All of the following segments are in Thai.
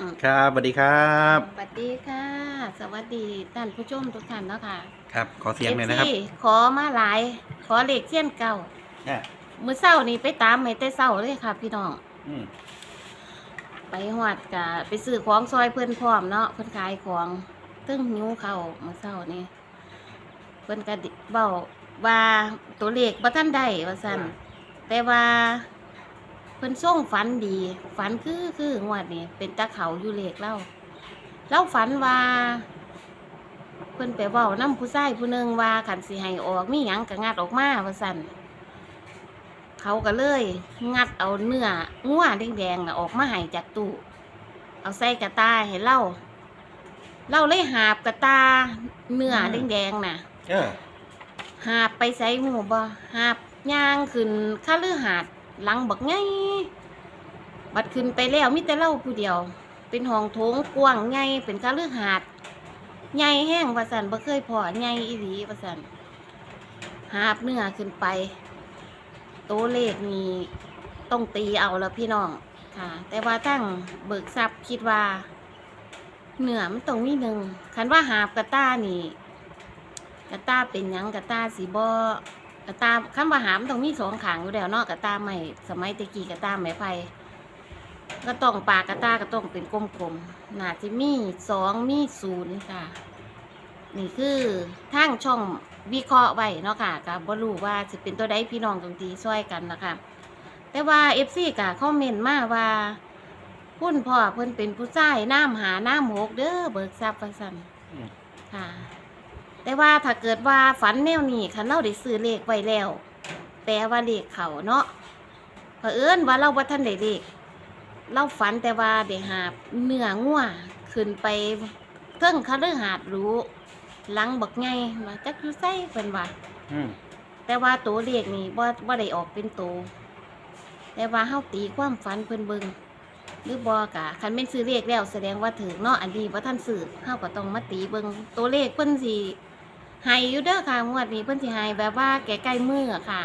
อืมครับสวัสดีครับ สวัสดีค่ะ สวัสดีท่านผู้ชมทุกท่านเนาะค่ะครับ ขอเสียงหน่อยนะครับ FC ขอมาหลาย ขอเลขเสี้ยนเก่าเนี่ยมื้อเช้านี้ไปตามให้แต่เช้าเลยค่ะ พี่น้อง อืมไปฮอดกะไปซื้อของซอยเพิ่นพร้อมเนาะเพิ่นขายของตึ้งหิวข้าวมื้อเช้านี้เพิ่นก็ดิเว้าว่าตัวเลขบ่ทันได้ว่าซั่นแต่ว่า เพิ่นส่งฝันดี ฝันคือคืองวดนี้เป็นตาเขาอยู่เลขเล่าเล่าฝันว่า เพิ่นไปเว้านำผู้ชายผู้หนึงว่าคันสิให้ออกมีหยังก็งัดออกมาว่าซั่นเขาก็เลย งัดเอาเนื้องัวแดงๆน่ะออกมาให้จากตู้เอาใส่กระตาให้เล่าเล่าเลยหาบกระตาเนื้อแดงๆน่ะ เออหาบไปใส่หมูบ่หาบย่างขึ้นข้าลือหาด หลังบักไงบัดขึ้นไปแล้วมีแต่เล่าผู้เดียว เป็นห้องโถงกว้างไงเป็นข้าลือหาดใหญ่แห้งว่าสันบ่เคยพอใหญ่อีหลีว่าสันหาบเนื้อขึ้นไป โตวเลขนี่ต้องตีเอาแล้วพี่น้องค่ะ แต่ว่าตั้งเบิกทรัพย์คิดว่าเหนือมันตรงนี้หนึ่งคันว่าหาบกระต้านี่กระตาเป็นยังกระตาสีบ กระตาคำว่าหามนต้องมีสองขางอยู่แล้วเนาะกระตาใหม่สมัยตะกี้กระตาไม้ไผ่ก็ต้องปากกระตาก็ต้องเป็นกลมๆน่าจะมีสองมีศูนย์ค่ะ นี่คือทางช่องวิเคราะห์ไว้เนาะค่ะกับ่รู้ว่าจะเป็นตัวใดพี่น้องตรงตีช่วยกันนะคะแต่ว่าเอฟซีกับคอมเมนต์มาว่าคุณพ่อเพิ่นเป็นผู้ชายน้ำหาน้ำหกเด้อเบิกทรัพย์ว่าซั่นอืมค่ะ แต่ว่าถ้าเกิดว่าฝันแนวนี้คันเราได้ซื้อเลขไว้แล้ว แปลว่าเลขเขาเนาะเผอิญว่าเราบ่ทันได้เลขเราฝันแต่ว่าได้หาบเนื้องัวขึ้นไปเทิงคฤหาสน์หรู้หลังบักไงว่าจักอยู่ไสเพิ่นว่า อืมแต่ว่าตัวเลขนี่บ่บ่ได้ออกเป็นตัวแต่ว่าเฮาตีความฝันเพิ่นเบิ่งหรือบ่กะคันแม่นซื้อเลขแล้วแสดงว่าถึกเนาะอันนี้บ่ทันซื้อเฮาก็ต้องมาตีเบิ่งตัวเลขเพิ่นสิ ให้อยู่เด้อค่ะงวดนี้เพิ่นสิให้แบบว่าใกล้ๆมืออค่ะ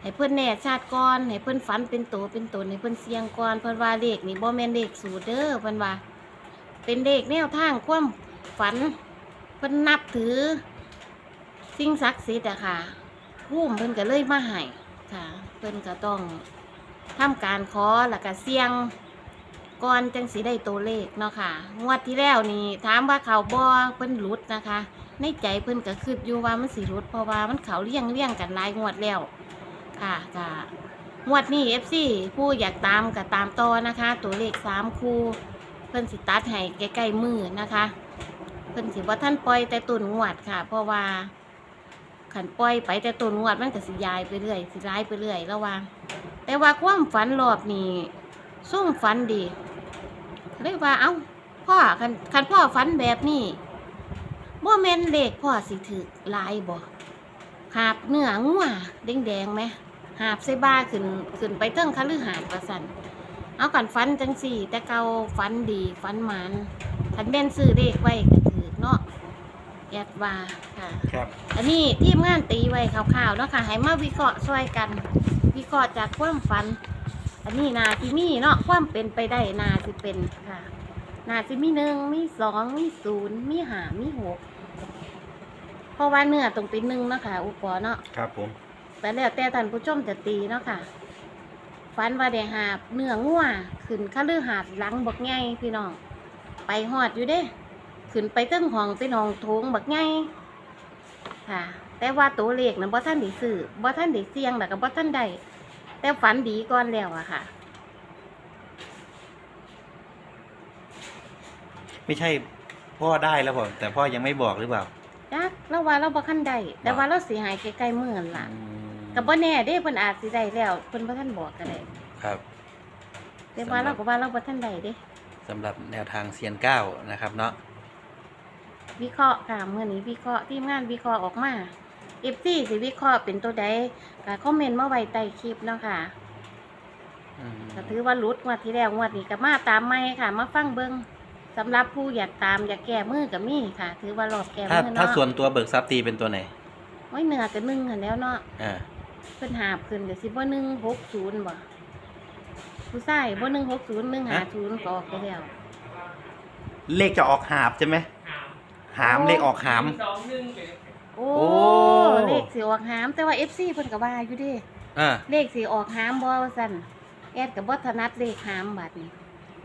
ให้เพิ่นแน่ชาติก่อนให้เพิ่นฝันเป็นตัวเป็นตนให้เพิ่นเสียงก่อนเพิ่นว่าเลขนี่บ่แม่นเลขสูตรเด้อเพิ่นว่า เป็นเลขแนวทางความฝันเพิ่นนับถือ สิ่งศักดิ์สิทธิ์อะค่ะภูมิเพิ่นก็เลยมาให้ค่ะ เพิ่นก็ต้องทำการขอแล้วก็เสี่ยง ก่อนจังสิได้ตัวเลขเนาะค่ะ งวดที่แล้วนี่ถามว่าเขาบ่เพิ่นหลุดนะคะ ในใจเพิ่นก็คิดอยู่ว่ามันสิหลุดเพราะว่ามันเขาเลี่ยงเลี่ยงกันหลายงวดแล้วค่ะค่ะงวดนี้ FC ผู้อยากตามก็ตามต่อนะคะ ตัวเลขสามคู่ เพิ่นสิตัดให้ใกล้ๆมือนะคะ เพิ่นสิว่าท่านปล่อยแต่ต้นงวดค่ะ เพราะว่าขันปล่อยไปแต่ต้นงวดมันก็สิยายไปเรื่อยสิร้ายไปเรื่อยแล้วว่า แต่ว่าความฝันรอบนี้ ส่งฝันดีเลยว่าเอ้าพ่อคันคันพ่อฝันแบบนี้บ่แม่นเลขพ่อสิถึกหลายบ่หาบเนื้องัวแดงๆไหมหาบใส่บ้าขึ้นขึ้นไปเทิงคฤหาสน์ว่าซั่นเอากันฝันจังสี่ แต่เก่าฝันดีฝันหมานคันแม่นซื้อเลขไว้ก็ถือเนาะแอดว่าค่ะครับอันนี้ทีมงานตีไว้คร่าวๆเนาะค่ะให้มาวิเคราะห์ช่วยกัน วิเคราะห์จากความฝัน อันนี้นาที่มีเนาะความเป็นไปได้นาที่เป็นค่ะ นาที่มีหนึ่งมีสองมีศูนย์มีหามีหกเพราะว่าเนื้อตรงเป็นหนึ่งเนาะค่ะอุปอเนาะครับผม แต่แล้วแต่ท่านผู้ชมจะตีเนาะค่ะฝันว่าได้หาบเนื้องัวขึ้นข้าลือหาดหลังบักไงพี่น้องไปหอดอยู่เด้ขึ้นไปเตั้งห้องเป็นห้องโถงบักไงค่ะ แต่ว่าตัวเลขนะบ่ท่านได้ซื้อบ่ท่านได้เสี่ยงแล้วก็บ่ท่านได้ แต่ฝันดีก่อนแล้วอะค่ะ ไม่ใช่พ่อได้แล้วผมแต่พ่อยังไม่บอกหรือเปล่าจักเราว่าเราบ่คันได้แต่ว่าเราสิหายใกล้ๆมื้อนั่นล่ะอืมก็บ่แน่เด้เพิ่นอาจสิได้แล้วเพิ่นบ่ทันบอกก็ได้ครับแต่ว่าเราก็ว่าเราบ่ทันได้เด้ สำหรับแนวทางเซียนเก้านะครับเนาะ วิเคราะห์ค่ะมื้อนี้วิเคราะห์ทีมงานวิเคราะห์ออกมา FC สิวิเคราะห์เป็นตัวใดก็คอมเมนต์มาไว้ใต้คลิปเนาะค่ะอืมก็ถือว่าหลุดงวดที่แล้วงวดนี้ก็มาตามใหม่ค่ะ มาฟังเบิ่งสำหรับผู้อยากตามอยากแก้มือก็มีค่ะ ถือว่ารอบแก้ถ้ามือถ้าเนาะส่วนตัวเบิกทรัพย์ตีเป็นตัวไหนโอ้ยเหนือก็หนึ่งหันแหล้วเนาะ อ่าเพิ่นหาบขึ้นก็สิบ่หนึ่งหกศูนย์บ่ผู้ชายบ่หนึ่งหกศูนย์หนึ่งหาศูนย์ก็ออกไปแล้ว เลขจะออกหาบใช่ไหมหามเลขออกหาม สองหนึ่งเลย โอ้โอ้ เลขสิออกหามแต่ว่า FC เพิ่นก็ว่าอยู่เดิอ่าเลขสิออกหามบ่ว่าซั่นแอดก็บ่ถนัดเลขหามบัดนี้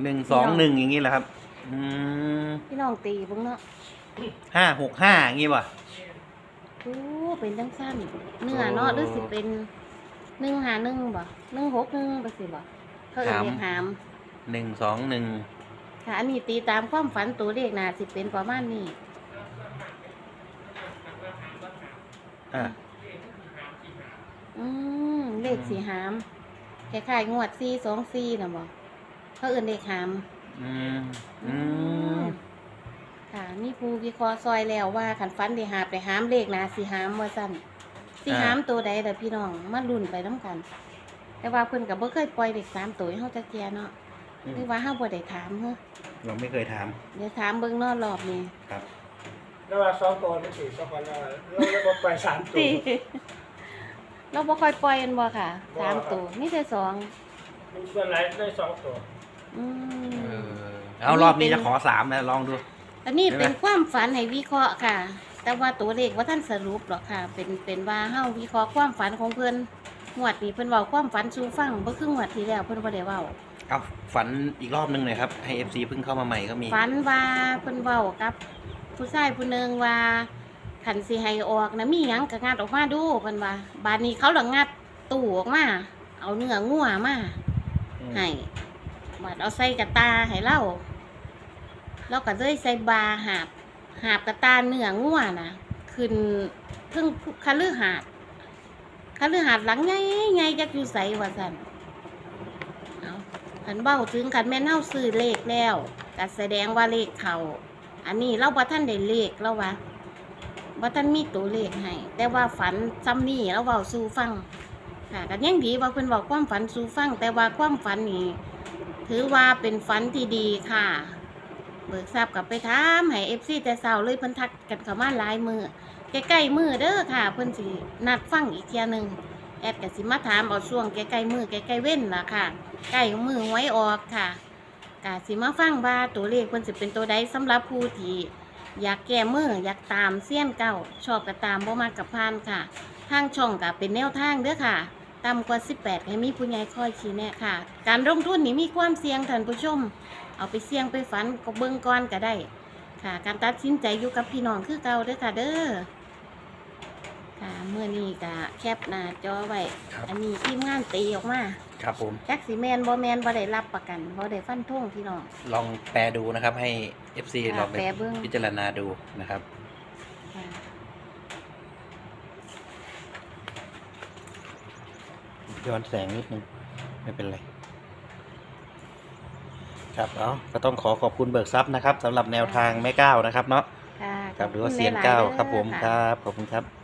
หนึ่งสองหนึ่งอย่างงี้เหรอครับ อืมพี่น้องตีเบิ่งเนาะห้าหกห้าอย่างงี้ป่ะ โอ้เป็นจังซั่นเนื้อเนาะหรือสิเป็น151บ่161บ่สิบ่เขาเอิ้นเลขหามหนึ่งสองหนึ่งค่ะอันนี้ตีตามความฝันตัวเลขน่าสิเป็นประมาณนี้ อ่าอืมเลขสีหามคล้ายๆงวด4 2 4น่ะบ่เขาเอิ้นเลขหาม อืมอืมค่ะมีผู้วิเคราะห์ซอยแล้วว่าขันฟันได้หาบได้หามเลขนะสิหามว่าสั่นสิหามตัวใดเด้อพี่น้องมาลุ้นไปน้ำกัน แต่ว่าเพิ่นก็บ่เคยปล่อยเด็กสามตัวให้เฮาจักเที่ยเนาะหรือว่าเฮาบ่ได้ถามเฮ้อเราไม่เคยถามเดี๋ยวถามเบิ่งเนอกรอบนี้ครับ แล้วว่าสองตัวนี่สี่สองคนแล้วเราเลยบอกไปสามตัวติเราบ่ค่อยปล่อยกันบ่ค่ะบ่สามครับ ตัวมีแต่สองมันส่วนไหนได้สองตัวอืเอมอเอารอบนี้จะขอสามนะลองดู อันนี้ใช่ไหม เป็นความฝันให้วิเคราะห์ค่ะ แต่ว่าตัวเลขว่าท่านสรุปหรอกค่ะ เป็นเป็นว่าเฮาวิเคราะห์ความฝันของเพิ่นงวดนี้เพิ่นเว้าความฝันสู่ฟังบ่คืองวดที่แล้วเพิ่นบ่ได้เว้าเอาฝันอีกรอบนึงหน่อยครับ ให้เอฟซีเพิ่งเข้ามาใหม่ก็มี ฝันว่าเพิ่นเว้ากับ ผู้ชายผู้หนึงว่าขันสิให้ออกนะมีหยังก็งัดออกมาดูเพิ่นว่าบาดนี้เขาละงัดตู้ออกมา เอาเนื้องัวมาให้บาดเอาใส่กระตาให้เราแล้วก็เลยใส่บาหาบหาบกระตาเนื้องัวน่ะขึ้นเพิ่งคฤหาสน์คฤหาสน์หลังใหญ่ๆจักอยู่ไสว่าซั่นเอาคันเบ้าถึงคันแม่นเฮาซื้อเลขแล้วก็แสดงว่าเลขเขา อันนี้เราบ่ทันได้เลขแล้ววะบ่ทันมีตัวเลขให้ แต่ว่าฝันซ้ำนี่เราเว้าสู่ฟังค่ะก็ยังดีว่าเพิ่นเว้าความฝันสู่ฟัง แต่ว่าความฝันนี่ถือว่าเป็นฝันที่ดีค่ะ เบิกทราบกลับไปถามให้ FC แต่เช้าเลยเพิ่นทักกันเข้ามาหลายมือใกล้ๆมือเด้อค่ะ เพิ่นสินัดฟังอีกเทียหนึงแอดก็สิมาถามเอาช่วงใกล้ๆมือใกล้ๆเว้นล่ะค่ะใกล้มือหวยออกค่ะ กะสิมาฟังว่าตัวเลขเพิ่นสิเป็นตัวใดสำหรับผู้ที่อยากแก้มืออยากตามเสี้ยนเก่าชอบก็ตามบ่มากกับพานค่ะ ทางช่องก็เป็นแนวทางเด้อค่ะต่ำกว่า 18ให้มีผู้ใหญ่คอยชี้แนะค่ะ การลงทุนนี่มีความเสี่ยงท่านผู้ชม เอาไปเสี่ยงไปฝันก็เบิ่งก่อนก็ได้ ค่ะ การตัดสินใจอยู่กับพี่น้องคือเก่าเด้อค่ะเด้อค่ะเมื่อนี้ก็แคปหน้าจอไว้ครับอันนี้ทีมงานตีออกมา ครับผม จักสีแมนบ่แมนบ่ได้รับประกันบ่ได้ฟันธงพี่น้อง ลองแปลดูนะครับ ให้ FC ค่ะลองไปแปลเบิ่ง พิจารณาดูนะครับ ค่ะย้อนแสงนิดนึง ไม่เป็นไร ครับเอาก็ต้องขอขอบคุณเบิกทรัพย์นะครับสำหรับแนวทางแม่ก้าวนะครับเนาะ ค่ะครับหรือว่าขบคุณเซียนหลๆเก้าด้อครับผมะครับขอบคุณครับ